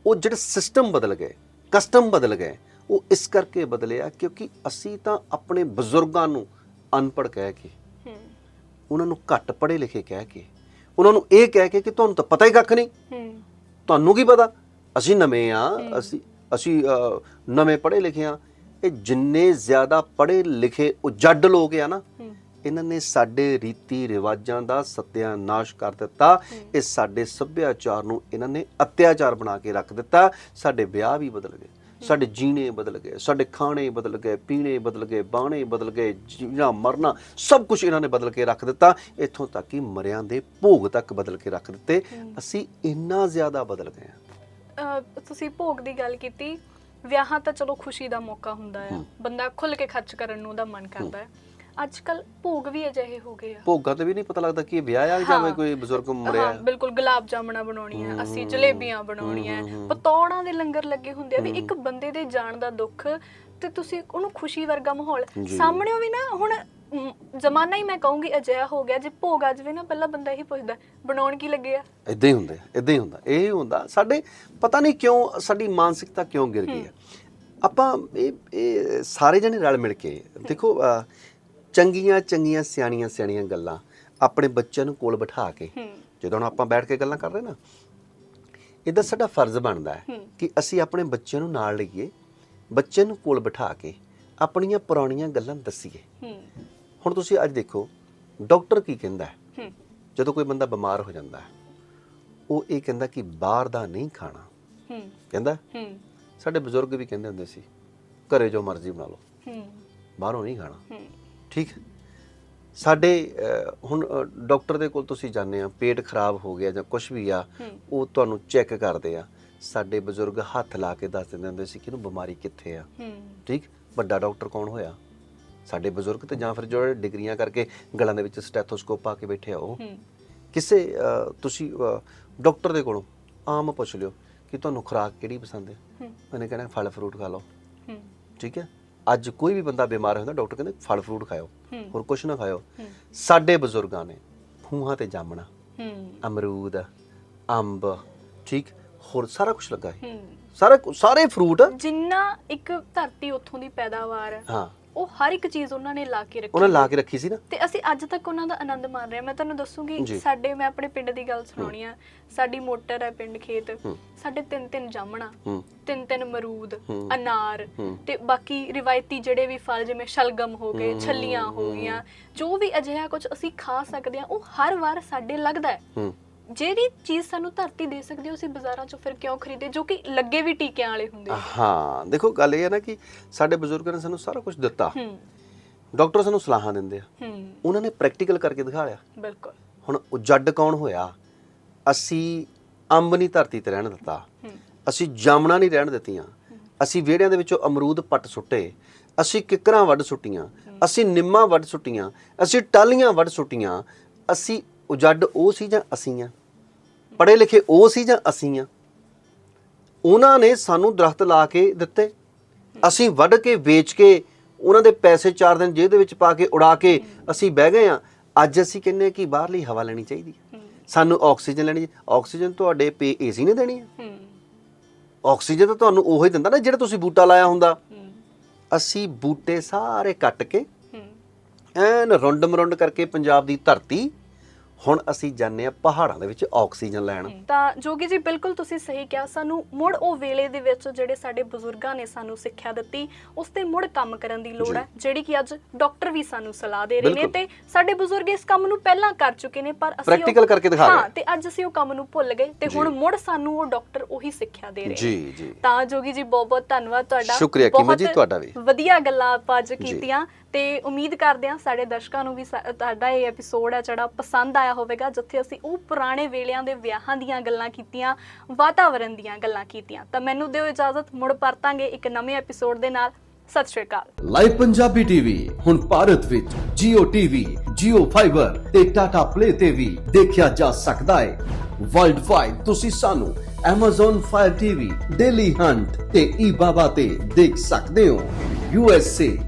ਉਹ ਜਿਹੜੇ ਸਿਸਟਮ ਬਦਲ ਗਏ ਕਸਟਮ ਬਦਲ ਗਏ ਉਹ ਇਸ ਕਰਕੇ ਬਦਲੇ ਆ ਕਿਉਂਕਿ ਅਸੀਂ ਤਾਂ ਆਪਣੇ ਬਜ਼ੁਰਗਾਂ ਨੂੰ ਅਨਪੜ੍ਹ ਕਹਿ ਕੇ ਹੂੰ। ਉਹਨਾਂ ਨੂੰ ਘੱਟ ਪੜ੍ਹੇ ਲਿਖੇ ਕਹਿ ਕੇ ਉਹਨਾਂ ਨੂੰ ਇਹ ਕਹਿ ਕੇ ਕਿ ਤੁਹਾਨੂੰ ਤਾਂ ਪਤਾ ਹੀ ਕੱਖ ਨਹੀਂ। ਹੂੰ। ਤੁਹਾਨੂੰ ਕੀ ਪਤਾ? ਅਸੀਂ ਨਵੇਂ ਆ ਅਸੀਂ ਅਸੀਂ ਨਵੇਂ ਪੜ੍ਹੇ ਲਿਖੇ ਆ। ਇਹ ਜਿੰਨੇ ਜ਼ਿਆਦਾ ਪੜ੍ਹੇ ਲਿਖੇ ਉਜੱਡ ਲੋਕ ਆ ਨਾ ਇਹਨਾਂ ਨੇ ਸਾਡੇ ਰੀਤੀ ਰਿਵਾਜਾਂ ਦਾ ਸਤਿਆਨਾਸ਼ ਕਰ ਦਿੱਤਾ। ਇਹ ਸਾਡੇ ਸੱਭਿਆਚਾਰ ਨੂੰ ਇਹਨਾਂ ਨੇ ਅਤਿਆਚਾਰ ਬਣਾ ਕੇ ਰੱਖ ਦਿੱਤਾ। ਸਾਡੇ ਵਿਆਹ ਵੀ ਬਦਲ ਗਏ। ਸਾਡੇ ਜੀਣੇ ਬਦਲ ਗਏ ਸਾਡੇ ਖਾਣੇ ਬਦਲ ਗਏ ਪੀਣੇ ਬਦਲ ਗਏ ਬਾਣੇ ਬਦਲ ਗਏ ਜੀਣਾ ਮਰਨਾ ਸਭ ਕੁਝ ਇਹਨਾਂ ਨੇ ਬਦਲ ਕੇ ਰੱਖ ਦਿੱਤਾ। ਇੱਥੋਂ ਤੱਕ ਕਿ ਮਰਿਆਂ ਦੇ ਭੋਗ ਤੱਕ ਬਦਲ ਕੇ ਰੱਖ ਦਿੱਤੇ। ਅਸੀਂ ਇੰਨਾ ਜ਼ਿਆਦਾ ਬਦਲ ਗਏ ਹਾਂ। ਤੁਸੀਂ ਭੋਗ ਦੀ ਗੱਲ ਕੀਤੀ ਵਿਆਹਾਂ ਤਾਂ ਚਲੋ ਖੁਸ਼ੀ ਦਾ ਮੌਕਾ ਹੁੰਦਾ ਹੈ। ਬੰਦਾ ਖੁੱਲ ਕੇ ਖਰਚ ਕਰਨ ਨੂੰ ਉਹਦਾ ਮਨ ਕਰਦਾ ਹੈ। ਅੱਜ ਕੱਲ ਭੋਗ ਵੀ ਅਜਿਹੇ ਹੋ ਗਏ ਆ। ਭੋਗਾਂ ਤੇ ਵੀ ਨਹੀਂ ਪਤਾ ਲੱਗਦਾ ਕਿ ਇਹ ਵਿਆਹ ਆ ਜਾਂ ਹਾਂ। ਮੈਂ ਕੋਈ ਬਜ਼ੁਰਗ ਮਰਿਆ ਹਾਂ। ਹੈ। ਬਿਲਕੁਲ ਗੁਲਾਬ ਜਾਮਣਾ ਬਣਾਉਣੀਆਂ ਅਸੀਂ ਜਲੇਬੀਆਂ ਬਣਾਉਣੀਆਂ ਪਤੌੜਾਂ ਦੇ ਲੰਗਰ ਲੱਗੇ ਹੁੰਦੇ ਆ ਵੀ ਇੱਕ ਬੰਦੇ ਦੇ ਜਾਣ ਦਾ ਦੁੱਖ ਤੇ ਤੁਸੀਂ ਉਹਨੂੰ ਖੁਸ਼ੀ ਵਰਗਾ ਮਾਹੌਲ। ਜੀ। ਸਾਹਮਣੇੋਂ ਵੀ ਨਾ ਹੁਣ ਮ, ਜ਼ਮਾਨਾ ਹੀ ਮੈਂ ਕਹੂੰਗੀ ਅਜਿਹਾ ਹੋ ਗਿਆ ਜੇ ਭੋਗ ਆ ਜਾਵੇ ਨਾ ਪਹਿਲਾਂ ਬੰਦਾ ਇਹੀ ਪੁੱਛਦਾ ਬਣਾਉਣ ਕੀ ਲੱਗੇ ਆ? ਇਦਾਂ ਹੀ ਹੁੰਦਾ ਇਦਾਂ ਹੀ ਹੁੰਦਾ ਇਹ ਹੁੰਦਾ ਸਾਡੇ ਪਤਾ ਨਹੀਂ ਕਿਉਂ ਸਾਡੀ ਮਾਨਸਿਕਤਾ ਕਿਉਂ ਗਿਰ ਗਈ ਹੈ। ਆਪਾਂ ਇਹ ਇਹ ਸਾਰੇ ਜਣੇ ਰਲ ਮਿਲ ਕੇ ਦੇਖੋ ਅਹ, ਚੰਗੀਆਂ ਚੰਗੀਆਂ ਸਿਆਣੀਆਂ ਸਿਆਣੀਆਂ ਗੱਲਾਂ ਆਪਣੇ ਬੱਚਿਆਂ ਨੂੰ ਕੋਲ ਬਿਠਾ ਕੇ ਜਦੋਂ ਹੁਣ ਆਪਾਂ ਬੈਠ ਕੇ ਗੱਲਾਂ ਕਰ ਰਹੇ ਨਾ ਇਹਦਾ ਸਾਡਾ ਫਰਜ਼ ਬਣਦਾ ਹੈ। ਕਿ ਅਸੀਂ ਆਪਣੇ ਬੱਚਿਆਂ ਨੂੰ ਨਾਲ ਲਈਏ ਬੱਚਿਆਂ ਨੂੰ ਕੋਲ ਬਿਠਾ ਕੇ ਆਪਣੀਆਂ ਪੁਰਾਣੀਆਂ ਗੱਲਾਂ ਦੱਸੀਏ। ਹੁਣ ਤੁਸੀਂ ਅੱਜ ਦੇਖੋ ਡਾਕਟਰ ਕੀ ਕਹਿੰਦਾ ਹੈ? ਜਦੋਂ ਕੋਈ ਬੰਦਾ ਬਿਮਾਰ ਹੋ ਜਾਂਦਾ ਹੈ ਉਹ ਇਹ ਕਹਿੰਦਾ ਕਿ ਬਾਹਰ ਦਾ ਨਹੀਂ ਖਾਣਾ। ਹੂੰ। ਕਹਿੰਦਾ? ਸਾਡੇ ਬਜ਼ੁਰਗ ਵੀ ਕਹਿੰਦੇ ਹੁੰਦੇ ਸੀ ਘਰੇ ਜੋ ਮਰਜ਼ੀ ਬਣਾ ਲਓ। ਹੂੰ। ਬਾਹਰੋਂ ਨਹੀਂ ਖਾਣਾ। ਹੂੰ। ਠੀਕ ਹੈ? ਸਾਡੇ ਅਹ, ਹੁਣ ਅਹ, ਡਾਕਟਰ ਦੇ ਕੋਲ ਤੁਸੀਂ ਜਾਂਦੇ ਆ ਪੇਟ ਖਰਾਬ ਹੋ ਗਿਆ ਜਾਂ ਕੁਝ ਵੀ ਆ ਹੂੰ। ਉਹ ਤੁਹਾਨੂੰ ਚੈੱਕ ਕਰਦੇ ਆ। ਸਾਡੇ ਬਜ਼ੁਰਗ ਹੱਥ ਲਾ ਕੇ ਦੱਸ ਦਿੰਦੇ ਹੁੰਦੇ ਸੀ ਕਿ ਇਹਨੂੰ ਬਿਮਾਰੀ ਕਿੱਥੇ ਆ। ਹੂੰ। ਠੀਕ? ਵੱਡਾ ਡਾਕਟਰ ਕੌਣ ਹੋਇਆ? ਸਾਡੇ ਬਜ਼ੁਰਗ ਤੇ ਜਾਂ ਫਿਰ ਜਿਹੜੇ ਡਿਗਰੀਆਂ ਕਰਕੇ ਗਲਾਂ ਦੇ ਵਿੱਚ ਸਟੈਥੋਸਕੋਪ ਪਾ ਕੇ ਬੈਠੇ ਆ ਉਹ। ਹੂੰ। ਕਿਸੇ ਅਹ, ਤੁਸੀਂ ਅਹ, ਡਾਕਟਰ ਦੇ ਕੋਲੋਂ ਆਮ ਪੁੱਛ ਲਿਓ ਕਿ ਤੁਹਾਨੂੰ ਖੁਰਾਕ ਕਿਹੜੀ ਪਸੰਦ ਹੈ? ਹੂੰ। ਉਹਨੇ ਕਹਿਣਾ ਫਲ ਫਰੂਟ ਖਾ ਲਓ। ਹੂੰ। ਠੀਕ ਹੈ? ਅੱਜ ਕੋਈ ਵੀ ਬੰਦਾ ਬਿਮਾਰ ਹੁੰਦਾ ਡਾਕਟਰ ਕਹਿੰਦੇ ਫਲ ਫਰੂਟ ਖਾਓ ਹੋਰ ਕੁਝ ਨਾ ਖਾਓ ਸਾਡੇ ਬਜ਼ੁਰਗਾਂ ਨੇ ਖੂਹਾਂ ਤੇ ਜਾਮਣਾ ਅਮਰੂਦ ਅੰਬ ਠੀਕ ਹੋਰ ਸਾਰਾ ਕੁਝ ਲੱਗਾ ਹੈ। ਸਾਰਾ ਸਾਰੇ ਫਰੂਟ ਜਿੰਨਾ ਇੱਕ ਧਰਤੀ ਉੱਥੋਂ ਦੀ ਪੈਦਾਵਾਰ ਹਾਂ। ਉਹ ਹਰ ਇੱਕ ਚੀਜ਼ ਉਹਨਾਂ ਨੇ ਲਾ ਕੇ ਰੱਖੀ ਉਹਨਾਂ ਲਾ ਕੇ ਰੱਖੀ ਸੀ ਨਾ ਤੇ ਅਸੀਂ ਅੱਜ ਤੱਕ ਉਹਨਾਂ ਦਾ ਆਨੰਦ ਮਾਣ ਰਹੇ ਹਾਂ ਮੈਂ ਤੁਹਾਨੂੰ ਦੱਸੂਗੀ। ਸਾਡੇ ਮੈਂ ਆਪਣੇ ਪਿੰਡ ਦੀ ਗੱਲ ਸੁਣਾਉਣੀ ਆ ਸਾਡੀ ਮੋਟਰ ਹੈ ਪਿੰਡ ਖੇਤ। ਸਾਡੇ ਤਿੰਨ ਤਿੰਨ ਜਾਮਣਾ ਤਿੰਨ ਤਿੰਨ ਅਮਰੂਦ ਹੂੰ। ਅਨਾਰ। ਤੇ ਬਾਕੀ ਰਿਵਾਇਤੀ ਜਿਹੜੇ ਵੀ ਫਲ ਜਿਵੇਂ ਸ਼ਲਗਮ ਹੋ ਗਏ। ਛੱਲੀਆਂ ਹੋ ਗਈਆਂ ਜੋ ਵੀ ਅਜਿਹਾ ਕੁਝ ਅਸੀਂ ਖਾ ਸਕਦੇ ਹਾਂ ਉਹ ਹਰ ਵਾਰ ਸਾਡੇ ਲੱਗਦਾ ਹੂੰ ਜਿਹੜੀ ਚੀਜ਼ ਸਾਨੂੰ ਧਰਤੀ ਦੇ ਸਕਦੀ ਹੈ, ਅਸੀਂ ਬਾਜ਼ਾਰਾਂ ਚੋਂ ਫਿਰ ਕਿਉਂ ਖਰੀਦੇ? ਜੋ ਕਿ ਲੱਗੇ ਵੀ ਟੀਕਿਆਂ ਵਾਲੇ ਹੁੰਦੇ ਆ। ਹਾਂ ਦੇਖੋ ਗੱਲ ਇਹ ਹੈ ਨਾ ਕਿ ਸਾਡੇ ਬਜ਼ੁਰਗਾਂ ਨੇ ਸਾਨੂੰ ਸਾਰਾ ਕੁਝ ਦਿੱਤਾ। ਹੂੰ। ਡਾਕਟਰ ਸਾਨੂੰ ਸਲਾਹਾਂ ਦਿੰਦੇ ਆ। ਹੂੰ। ਉਹਨਾਂ ਨੇ ਪ੍ਰੈਕਟੀਕਲ ਕਰਕੇ ਦਿਖਾਇਆ ਬਿਲਕੁਲ। ਹੁਣ ਉਹ ਜੱਡ ਕੌਣ ਹੋਇਆ? ਅਸੀਂ ਅੰਬ ਨਹੀਂ ਧਰਤੀ ਤੇ ਰਹਿਣ ਦਿੱਤਾ। ਹੂੰ। ਅਸੀਂ ਜਾਮਣਾ ਨਹੀਂ ਰਹਿਣ ਦਿੱਤੀਆਂ। ਅਸੀਂ ਵਿਹੜਿਆਂ ਦੇ ਵਿੱਚੋਂ ਅਮਰੂਦ ਪੱਟ ਸੁੱਟੇ। ਅਸੀਂ ਕਿਕਰਾਂ ਵੱਢ ਸੁੱਟੀਆਂ। ਅਸੀਂ ਨਿੰਮਾਂ ਵੱਢ ਸੁੱਟੀਆਂ। ਅਸੀਂ ਟਾਲੀਆਂ ਵੱਢ ਸੁੱਟੀਆਂ। ਅਸੀਂ ਉਜੱਡ ਉਹ ਸੀ ਜਾਂ ਅਸੀਂ ਆ ਪੜ੍ਹੇ ਲਿਖੇ ਉਹ ਸੀ ਜਾਂ ਅਸੀਂ ਆ ਉਹਨਾਂ ਨੇ ਸਾਨੂੰ ਦਰਖਤ ਲਾ ਕੇ ਦਿੱਤੇ। ਅਸੀਂ ਵੱਢ ਕੇ ਵੇਚ ਕੇ ਉਹਨਾਂ ਦੇ ਪੈਸੇ ਚਾਰ ਦਿਨ ਜੇਬ ਦੇ ਵਿੱਚ ਪਾ ਕੇ ਉਡਾ ਕੇ ਅਸੀਂ ਬਹਿ ਗਏ ਆ ਅੱਜ ਅਸੀਂ ਕਹਿੰਦੇ ਹਾਂ ਕਿ ਬਾਹਰਲੀ ਹਵਾ ਲੈਣੀ ਚਾਹੀਦੀ ਹੈ। ਸਾਨੂੰ ਆਕਸੀਜਨ ਲੈਣੀ ਆਕਸੀਜਨ ਤੁਹਾਡੇ ਪੇ ਏਸੀ ਨੇ ਦੇਣੀ ਹੈ। ਆਕਸੀਜਨ ਤਾਂ ਤੁਹਾਨੂੰ ਉਹੀ ਹੀ ਦਿੰਦਾ ਨਾ ਜਿਹੜਾ ਤੁਸੀਂ ਬੂਟਾ ਲਾਇਆ ਹੁੰਦਾ। ਅਸੀਂ ਬੂਟੇ ਸਾਰੇ ਕੱਟ ਕੇ ਐਨ ਰੁੰਡ ਮਰੁੰਡ ਕਰਕੇ ਪੰਜਾਬ ਦੀ ਧਰਤੀ ਹੁਣ ਅਸੀਂ ਜਾਂਦੇ ਆ ਪਹਾੜਾਂ ਦੇ ਵਿੱਚ ਆਕਸੀਜਨ ਲੈਣ ਤਾਂ ਜੋਗੀ ਜੀ ਬਿਲਕੁਲ ਤੁਸੀਂ ਸਹੀ ਕਿਹਾ ਸਾਨੂੰ ਮੁੜ ਉਹ ਵੇਲੇ ਦੇ ਵਿੱਚ ਜਿਹੜੇ ਸਾਡੇ ਬਜ਼ੁਰਗਾਂ ਨੇ ਸਾਨੂੰ ਸਿੱਖਿਆ ਦਿੱਤੀ ਉਸ ਤੇ ਮੁੜ ਕੰਮ ਕਰਨ ਦੀ ਲੋੜ। ਹੈ ਜਿਹੜੀ ਕਿ ਅੱਜ ਡਾਕਟਰ ਵੀ ਸਾਨੂੰ ਸਲਾਹ ਦੇ ਰਹੇ ਨੇ। ਤੇ ਸਾਡੇ ਬਜ਼ੁਰਗ ਇਸ ਕੰਮ ਨੂੰ ਪਹਿਲਾਂ ਕਰ ਚੁੱਕੇ ਨੇ ਪਰ ਅਸੀਂ Practical ਕਰਕੇ ਦਿਖਾ ਰਹੇ। ਹਾਂ ਤੇ ਅੱਜ ਅਸੀਂ ਉਹ ਕੰਮ ਨੂੰ ਭੁੱਲ ਗਏ ਤੇ ਹੁਣ। ਮੁੜ ਸਾਨੂੰ ਉਹ ਡਾਕਟਰ ਉਹੀ ਸਿੱਖਿਆ ਦੇ ਰਹੇ ਜੀ ਜੀ ਤਾਂ ਜੋਗੀ ਜੀ ਬਹੁਤ ਬਹੁਤ ਧੰਨਵਾਦ ਤੁਹਾਡਾ ਸ਼ੁਕਰੀਆ ਕੀਮਤ ਜੀ, ਤੁਹਾਡਾ ਵੀ। ਵਧੀਆ ਗੱਲਾਂ ਆਪਾਂ ਅੱਜ। ਕੀਤੀਆਂ ਤੇ ਉਮੀਦ ਕਰਦੇ ਹਾਂ ਸਾਡੇ ਦਰਸ਼ਕਾਂ ਨੂੰ ਵੀ ਤੁਹਾਡਾ ਇਹ ਐਪੀਸੋਡ ਹੈ ਜਿਹੜਾ ਪਸੰਦ ਆਇਆ ਹੋਵੇਗਾ ਜਿੱਥੇ ਅਸੀਂ ਉਹ ਪੁਰਾਣੇ ਵੇਲਿਆਂ ਦੇ ਵਿਆਹਾਂ ਦੀਆਂ ਗੱਲਾਂ ਕੀਤੀਆਂ ਵਾਤਾਵਰਣ ਦੀਆਂ ਗੱਲਾਂ ਕੀਤੀਆਂ। ਤਾਂ ਮੈਨੂੰ ਦਿਓ ਇਜਾਜ਼ਤ ਮੁੜ ਪਰਤਾਂਗੇ ਇੱਕ ਨਵੇਂ ਐਪੀਸੋਡ ਦੇ ਨਾਲ। ਸਤਿ ਸ਼੍ਰੀ ਅਕਾਲ। ਲਾਈਵ ਪੰਜਾਬੀ ਟੀਵੀ ਹੁਣ ਭਾਰਤ ਵਿੱਚ Jio TV, Jio Fiber ਤੇ Tata Play ਤੇ ਵੀ ਦੇਖਿਆ ਜਾ ਸਕਦਾ ਹੈ। ਵਰਲਡ ਵਾਈਡ ਤੁਸੀਂ ਸਾਨੂੰ Amazon Fire TV, Daily Hunt ਤੇ eBaba ਤੇ ਦੇਖ ਸਕਦੇ ਹੋ। USA,